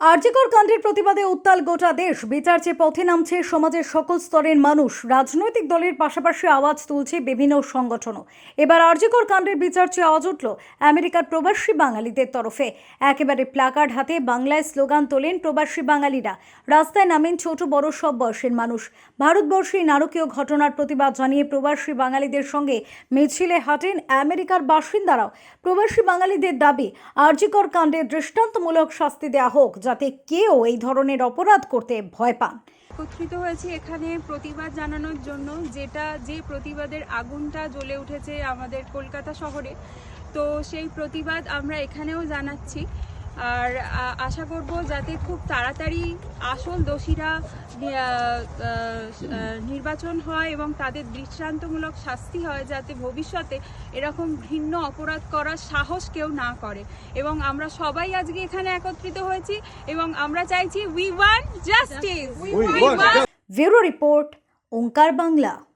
আরজিকর কাণ্ডের প্রতিবাদে উত্তাল গোটা দেশ। বিচার চেয়ে পথে নামছে, সমাজের সকল স্তরের মানুষ রাজনৈতিক দলের পাশাপাশি আওয়াজ তুলছে বিভিন্ন সংগঠনও। এবার আরজিকর কাণ্ডের বিচার চেয়ে আওয়াজ উঠল, আমেরিকার প্রবাসী বাঙালিদের তরফে। একেবারে প্লাকার্ড হাতে বাংলায় স্লোগান তোলেন প্রবাসী বাঙালিরা। রাস্তায় নামেন ছোট বড় সব বয়সের মানুষ। ভারতবর্ষে নারকীয় ঘটনার প্রতিবাদ জানিয়ে প্রবাসী বাঙালিদের সঙ্গে মিছিলে হাঁটেন আমেরিকার বাসিন্দারাও। প্রবাসী বাঙালিদের দাবি, আরজিকর কাণ্ডে দৃষ্টান্তমূলক শাস্তি দেওয়া হোক যাতে কেউ এই ধরনের অপরাধ করতে ভয় পান। একত্রিত হয়েছি এখানে প্রতিবাদ জানানোর জন্য, যেটা যে প্রতিবাদের আগুনটা জ্বলে উঠেছে আমাদের কলকাতা শহরে। তো সেই প্রতিবাদ আমরা এখানেও জানাচ্ছি। আর আশা করব যাতে খুব তাড়াতাড়ি আসল দোষীরা নির্বাচন হয় এবং তাদের দৃষ্টান্তমূলক শাস্তি হয় যাতে ভবিষ্যতে এরকম ঘৃণ্য অপরাধ করার সাহস কেউ না করে। এবং আমরা সবাই আজকে এখানে একত্রিত হয়েছি এবং আমরা চাইছি we want justice bureau report Onkar Bangla